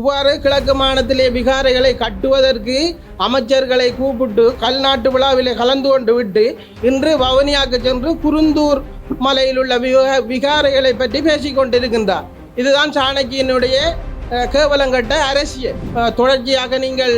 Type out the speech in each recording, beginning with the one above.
இவ்வாறு கிழக்கு மாநிலத்திலே விகாரைகளை கட்டுவதற்கு அமைச்சர்களை கூப்பிட்டு கல்நாட்டு விழாவிலே கலந்து கொண்டு விட்டு இன்று வவுனியாக்கு சென்று குருந்தூர் மலையில் உள்ள விகாரைகளை பற்றி பேசிக் கொண்டிருக்கின்றார். இதுதான் சாணக்கியினுடைய கேவலங்கட்ட அரசியல். தொடர்ச்சியாக நீங்கள்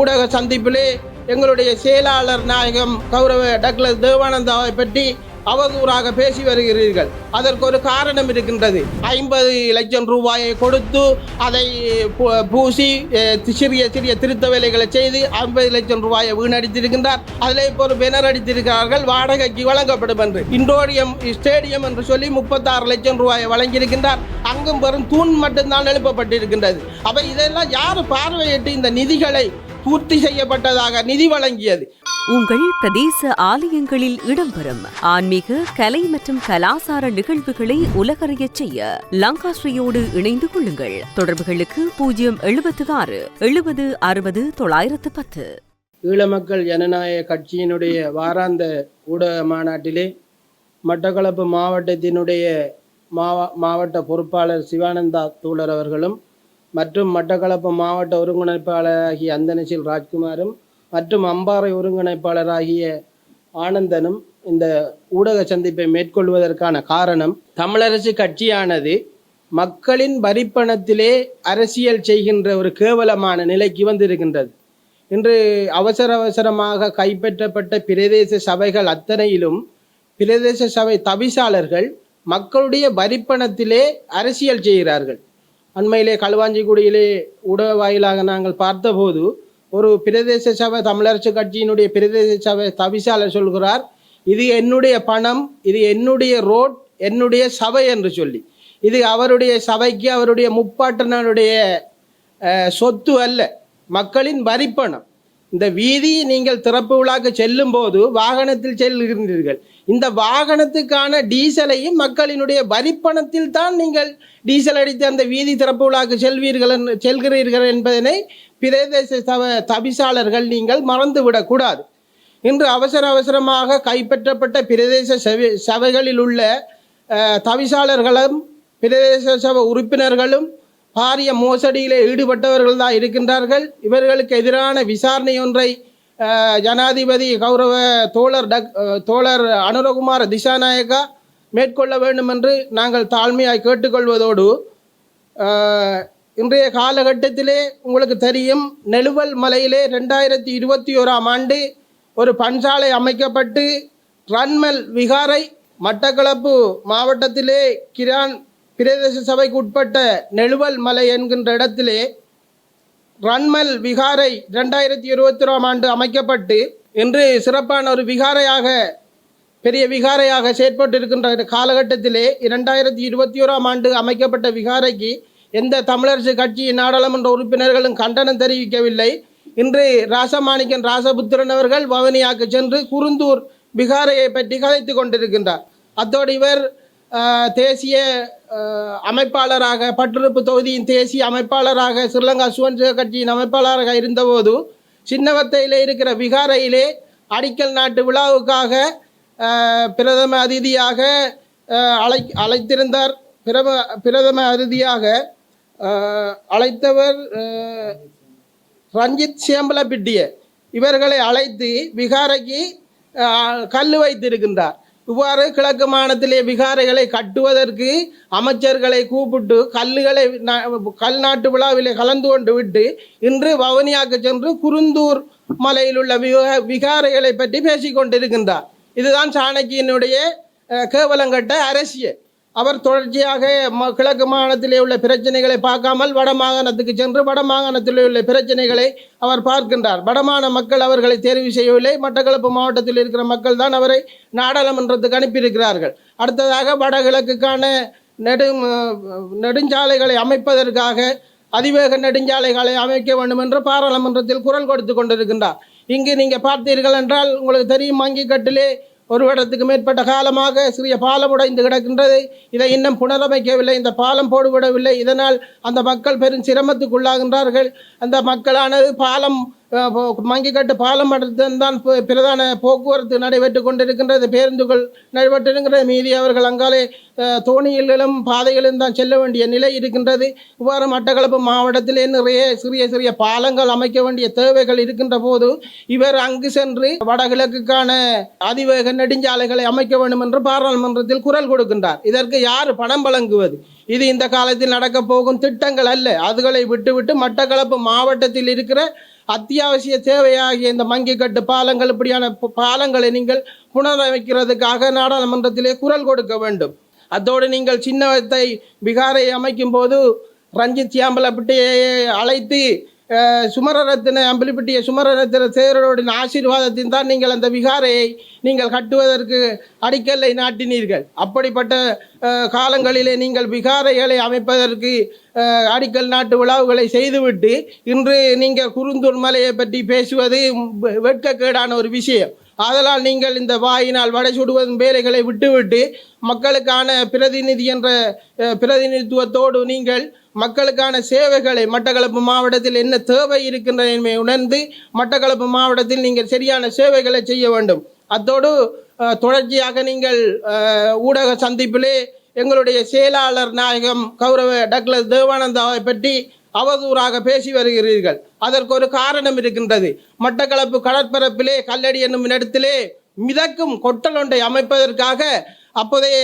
ஊடக சந்திப்பிலே எங்களுடைய செயலாளர் நாயகம் கௌரவ டக்ளஸ் தேவானந்தாவை பற்றி அவதூறாக பேசி வருகிறீர்கள். அதற்கு ஒரு காரணம் இருக்கின்றது. ஐம்பது லட்சம் ரூபாயை கொடுத்து அதை பூ- பூசி சிறிய சிறிய திருத்த வேலைகளை செய்து ஐம்பது லட்சம் ரூபாயை வீணடித்திருக்கின்றார். அதில் இப்போ ஒரு பெனர் அடித்திருக்கிறார்கள். வாடகைக்கு வழங்கப்படும் என்று. இண்டோரியம் ஸ்டேடியம் என்று சொல்லி முப்பத்தாறு லட்சம் ரூபாயை வழங்கியிருக்கின்றார். அங்கும் வெறும் தூண் மட்டும்தான் எழுப்பப்பட்டிருக்கின்றது. அப்ப இதெல்லாம் யார் பார்வையிட்டு இந்த நிதிகளை பூர்த்தி செய்யப்பட்டதாக நிதி வழங்கியது? உங்கள் பிரதேச ஆலயங்களில் இடம்பெறும் ஆன்மீக கலை மற்றும் கலாசார நிகழ்வுகளை உலகறியச் செய்ய லங்காஸ்ரீயோடு இணைந்து கொள்ளுங்கள். தொடர்புகளுக்கு பூஜ்ஜியம் எழுபத்து ஆறு எழுபது அறுபது தொள்ளாயிரத்து பத்து. ஈழமக்கள் ஜனநாயக கட்சியினுடைய வாராந்த ஊடக மாநாட்டிலே மட்டக்களப்பு மாவட்டத்தினுடைய மாவ மாவட்ட பொறுப்பாளர் சிவானந்தா தூளர் அவர்களும் மற்றும் மட்டக்களப்பு மாவட்ட ஒருங்கிணைப்பாளராகிய அந்தனசில் ராஜ்குமாரும் மற்றும் அம்பாறை ஒருங்கிணைப்பாளராகிய ஆனந்தனும் இந்த ஊடக சந்திப்பை மேற்கொள்வதற்கான காரணம் தமிழரசு கட்சியானது மக்களின் வரிப்பணத்திலே அரசியல் செய்கின்ற ஒரு கேவலமான நிலைக்கு வந்திருக்கின்றது. இன்று அவசர அவசரமாக கைப்பற்றப்பட்ட பிரதேச சபைகள் அத்தனையிலும் பிரதேச சபை தவிசாளர்கள் மக்களுடைய வரிப்பணத்திலே அரசியல் செய்கிறார்கள். அண்மையிலே களுவாஞ்சிக்குடியிலே ஊடக வாயிலாக நாங்கள் பார்த்தபோது ஒரு பிரதேச சபை தமிழரசு கட்சியினுடைய பிரதேச சபை தவிசாளர் சொல்கிறார் இது என்னுடைய பணம் இது என்னுடைய ரோட் என்னுடைய சபை என்று சொல்லி. இது அவருடைய சபைக்கு அவருடைய முப்பாட்டனருடைய சொத்து அல்ல மக்களின் வரிப்பணம் இந்த வீதி நீங்கள் திறப்பு விழாக்கு செல்லும் போது வாகனத்தில் செல்கின்றீர்கள். இந்த வாகனத்துக்கான டீசலையும் மக்களினுடைய வரிப்பணத்தில் தான் நீங்கள் டீசல் அடித்து அந்த வீதி திறப்பு விழாக்கு செல்வீர்கள் என்று செல்கிறீர்கள் என்பதனை பிரதேச சப தவிசாளர்கள் நீங்கள் மறந்துவிடக்கூடாது. இன்று அவசர அவசரமாக கைப்பற்றப்பட்ட பிரதேச சபை சபைகளில் உள்ள தவிசாளர்களும் பிரதேச சபை உறுப்பினர்களும் பாரிய மோசடியிலே ஈடுபட்டவர்கள் தான் இருக்கின்றார்கள். இவர்களுக்கு எதிரான விசாரணை ஒன்றை ஜனாதிபதி கௌரவ தோழர் டக் தோழர் அனுரகுமார திசாநாயக்கா மேற்கொள்ள வேண்டும் என்று நாங்கள் தாழ்மையாய் கேட்டுக்கொள்வதோடு இன்றைய காலகட்டத்திலே உங்களுக்கு தெரியும் நெழுவல் மலையிலே ரெண்டாயிரத்தி இருபத்தி ஓராம் ஆண்டு ஒரு பன்சாலை அமைக்கப்பட்டு ரன்மல் விகாரை மட்டக்களப்பு மாவட்டத்திலே கிரான் பிரதேச சபைக்கு உட்பட்ட நெழுவல் மலை என்கின்ற இடத்திலே ரன்மல் விகாரை ரெண்டாயிரத்தி இருபத்தி ஓராம் ஆண்டு அமைக்கப்பட்டு இன்று சிறப்பான ஒரு விகாரையாக பெரிய விகாரையாக செயற்பட்டு இருக்கின்ற காலகட்டத்திலே இரண்டாயிரத்தி இருபத்தி ஓராம் ஆண்டு அமைக்கப்பட்ட விகாரைக்கு எந்த தமிழரசு கட்சியின் நாடாளுமன்ற உறுப்பினர்களும் கண்டனம் தெரிவிக்கவில்லை. இன்று ராசமாணிக்கன் ராசபுத்திரன் அவர்கள் வவனியாக்கு சென்று குருந்தூர் விகாரையை பற்றி கதைத்து கொண்டிருக்கின்றார். அத்தோடு இவர் தேசிய அமைப்பாளராக பட்டிருப்பு தொகுதியின் தேசிய அமைப்பாளராக ஸ்ரீலங்கா சுவன்சக கட்சியின் அமைப்பாளராக இருந்தபோது சின்னவத்தையில் இருக்கிற விகாரையிலே அடிக்கல் நாட்டு விழாவுக்காக பிரதம அதிதியாக அழை அழைத்திருந்தார். பிரம பிரதம அதிதியாக அழைத்தவர் ரஞ்சித் சேம்பலப்பிட்டிய. இவர்களை அழைத்து விகாரைக்கு கல் வைத்திருக்கின்றார். இவ்வாறு கிழக்கு மாநிலத்திலே விகாரைகளை கட்டுவதற்கு அமைச்சர்களை கூப்பிட்டு கல்லுகளை கல் நாட்டு விழாவிலே கலந்து கொண்டு விட்டு இன்று வவுனியாவுக்கு சென்று குருந்தூர் மலையில் உள்ள விகாரைகளை பற்றி பேசிக்கொண்டிருக்கின்றார். இதுதான் சாணக்கியினுடைய கேவலங்கட்ட அரசியல். அவர் தொடர்ச்சியாக ம- கிழக்கு மாகாணத்திலே உள்ள பிரச்சனைகளை பார்க்காமல் வடமாகாணத்துக்கு சென்று வடமாகாணத்திலே உள்ள பிரச்சனைகளை அவர் பார்க்கின்றார். வடமான மக்கள் அவர்களை தேர்வு செய்யவில்லை. மட்டக்களப்பு மாவட்டத்தில் இருக்கிற மக்கள் தான் அவரை நாடாளுமன்றத்துக்கு அனுப்பியிருக்கிறார்கள். அடுத்ததாக வடகிழக்குக்கான நெடும் நெடுஞ்சாலைகளை அமைப்பதற்காக அதிவேக நெடுஞ்சாலைகளை அமைக்க வேண்டும் என்று பாராளுமன்றத்தில் குரல் கொடுத்து கொண்டிருக்கின்றார். இங்கு நீங்கள் பார்த்தீர்கள் என்றால் உங்களுக்கு தெரியும் மங்கிக்கட்டிலே ஒரு வருடத்துக்கு மேற்பட்ட காலமாக சிறிய பாலம் உடைந்து கிடக்கின்றது. இதை இன்னும் புனரமைக்கவில்லை. இந்த பாலம் போடுவிடவில்லை. இதனால் அந்த மக்கள் பெரும் சிரமத்துக்குள்ளாகின்றார்கள். அந்த மக்களானது பாலம் மங்கிக்கட்டு பாலம் மட்டும் தான் பிரதான போக்குவரத்து நடைபெற்று கொண்டிருக்கின்றது. பேருந்துகள் நடைபெற்றிருக்கின்றது. மீதி அவர்கள் அங்காலே தோணியிலும் தோணிகளிலும் பாதைகளிலும் தான் செல்ல வேண்டிய நிலை இருக்கின்றது. இவ்வாறு மட்டக்களப்பு மாவட்டத்திலே நிறைய சிறிய சிறிய பாலங்கள் அமைக்க வேண்டிய தேவைகள் இருக்கின்ற போது இவர் அங்கு சென்று வடகிழக்குக்கான அதிவேக நெடுஞ்சாலைகளை அமைக்க வேண்டும் என்று பாராளுமன்றத்தில் குரல் கொடுக்கின்றார். இதற்கு யார் பணம் வழங்குவது? இது இந்த காலத்தில் நடக்கப் போகும் திட்டங்கள் அல்ல. அதுகளை விட்டுவிட்டு மட்டக்களப்பு மாவட்டத்தில் இருக்கிற அத்தியாவசிய தேவையாகிய இந்த மங்கிக்கட்டு பாலங்கள் இப்படியான ப- பாலங்களை நீங்கள் புனரமைக்கிறதுக்காக நாடாளுமன்றத்திலே குரல் கொடுக்க வேண்டும். அதோடு நீங்கள் சின்னத்தை பிகாரை அமைக்கும் போது ரஞ்சித் சியாம்பலப்பட்டியை அழைத்து சுமரரத்தின அம்பலிப்பட்டிய சுமரரத்தின தேரரோடின் ஆசீர்வாதத்தின் தான் நீங்கள் அந்த விகாரையை நீங்கள் கட்டுவதற்கு அடிக்கல்லை நாட்டினீர்கள். அப்படிப்பட்ட காலங்களிலே நீங்கள் விகாரைகளை அமைப்பதற்கு அடிக்கல் நாட்டு விழாவுகளை செய்துவிட்டு இன்று நீங்கள் குறுந்தூர் மலையை பற்றி பேசுவது வெ- வெட்கக்கேடான ஒரு விஷயம். ஆதலால் நீங்கள் இந்த வாயினால் வடை சுடுவதும் வேலைகளை விட்டுவிட்டு மக்களுக்கான பிரதிநிதி என்ற பிரதிநிதித்துவத்தோடு நீங்கள் மக்களுக்கான சேவைகளை மட்டக்களப்பு மாவட்டத்தில் என்ன தேவை இருக்கின்றன என்பதை உணர்ந்து மட்டக்களப்பு மாவட்டத்தில் நீங்கள் சரியான சேவைகளை செய்ய வேண்டும். அத்தோடு தொடர்ச்சியாக நீங்கள் ஊடக சந்திப்பிலே எங்களுடைய செயலாளர் நாயகம் கௌரவ டக்ளஸ் தேவானந்தாவை பற்றி அவதூறாக பேசி வருகிறீர்கள். அதற்கு ஒரு காரணம் இருக்கின்றது. மட்டக்களப்பு கடற்பரப்பிலே கல்லடி என்னும் இடத்திலே மிதக்கும் கொட்டல் ஒன்றை அமைப்பதற்காக அப்போதைய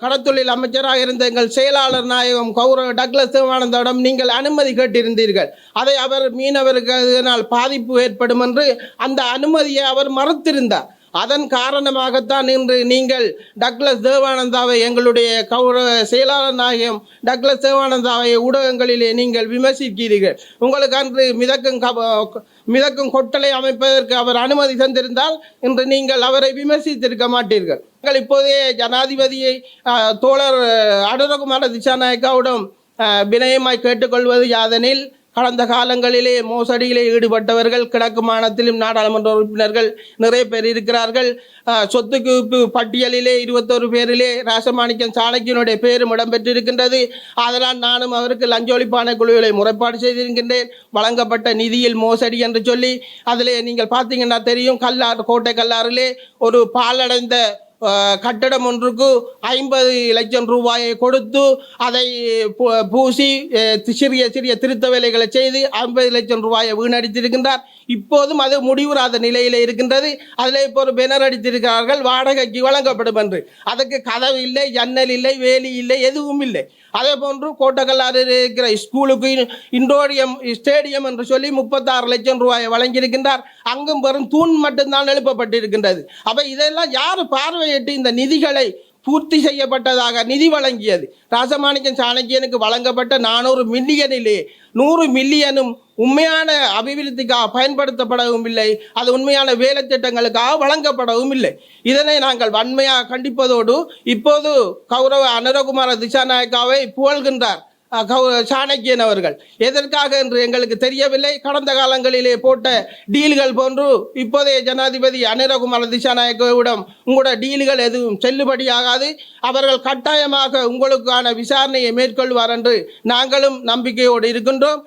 கடத்தொழில் அமைச்சராக இருந்த எங்கள் செயலாளர் நாயகம் கௌரவ டக்ளஸ் சிவானந்தோடம் நீங்கள் அனுமதி கேட்டிருந்தீர்கள். அதை அவர் மீனவருக்கு பாதிப்பு ஏற்படும் என்று அந்த அனுமதியை அவர் மறுத்திருந்தார். அதன் காரணமாகத்தான் இன்று நீங்கள் டக்ளஸ் தேவானந்தாவை எங்களுடைய கௌரவ செயலாளர் நாயகம் டக்ளஸ் தேவானந்தாவை ஊடகங்களிலே நீங்கள் விமர்சிக்கிறீர்கள். உங்களுக்கு அன்று மிதக்கும் கப- மிதக்கும் கொட்டலை அமைப்பதற்கு அவர் அனுமதி தந்திருந்தால் இன்று நீங்கள் அவரை விமர்சித்திருக்க மாட்டீர்கள். நீங்கள் இப்போதே ஜனாதிபதியை தோழர் அனுரகுமார திசாநாயக்காவிடம் வினயமாய் கேட்டுக்கொள்வது யாதெனில் கடந்த காலங்களிலே மோசடியிலே ஈடுபட்டவர்கள் கிழக்கு மாநிலத்திலும் நாடாளுமன்ற உறுப்பினர்கள் நிறைய பேர் இருக்கிறார்கள். சொத்து குவிப்பு பட்டியலிலே இருபத்தொரு பேரிலே ராசமாணிக்கம் சாணக்கியனுடைய பேரும் இடம்பெற்றிருக்கின்றது. அதனால் நானும் அவருக்கு லஞ்ச ஒழிப்பான குழுவிலை முறைப்பாடு செய்திருக்கின்றேன். வழங்கப்பட்ட நிதியில் மோசடி என்று சொல்லி அதிலே நீங்கள் பார்த்தீங்கன்னா தெரியும் கல்லாறு கோட்டை கல்லாறிலே ஒரு பாலடைந்த கட்டடம் ஒன்றுக்கு ஐம்பது லட்சம் ரூபாயை கொடுத்து அதை பூ- பூசி சிறிய சிறிய திருத்த வேலைகளை செய்து ஐம்பது லட்சம் ரூபாயை வீணடித்திருக்கின்றார். இப்போதும் அது முடிவுறாத நிலையில் இருக்கின்றது. அதில் இப்போ ஒரு பெனர் அடித்திருக்கிறார்கள் வாடகைக்கு வழங்கப்படும் என்று. அதுக்கு கதவு இல்லை ஜன்னல் இல்லை வேலி இல்லை எதுவும் இல்லை. அதே போன்று கோட்டக்கல்லாறு இருக்கிற ஸ்கூலுக்கு இண்டோரியம் ஸ்டேடியம் என்று சொல்லி முப்பத்தாறு லட்சம் ரூபாயை வழங்கியிருக்கின்றார். அங்கும் வெறும் தூண் மட்டும்தான் எழுப்பப்பட்டிருக்கின்றது. அப்போ இதெல்லாம் யார் பார்வையிட்டு இந்த நிதிகளை பூர்த்தி செய்யப்பட்டதாக நிதி வழங்கியது. ராசமாணிக்கம் சாணக்கியனுக்கு வழங்கப்பட்ட நானூறு மில்லியனிலே நூறு மில்லியனும் உண்மையான அபிவிருத்திக்காக பயன்படுத்தப்படவும் இல்லை. அது உண்மையான வேலை திட்டங்களுக்காக வழங்கப்படவும் இல்லை. இதனை நாங்கள் வன்மையாக கண்டிப்பதோடு இப்போது கௌரவ அனுரகுமார திசாநாயக்காவை புகழ்கின்றார். சாணக்கியன் அவர்கள். எதற்காக என்று எங்களுக்கு தெரியவில்லை. கடந்த காலங்களிலே போட்ட டீல்கள் போன்று இப்போதைய ஜனாதிபதி அனிரகுமார திசாநாயக்கவிடம் உங்களோட டீல்கள் எதுவும் செல்லுபடியாகாது. அவர்கள் கட்டாயமாக உங்களுக்கான விசாரணையை மேற்கொள்வார் என்று நாங்களும் நம்பிக்கையோடு இருக்கின்றோம்.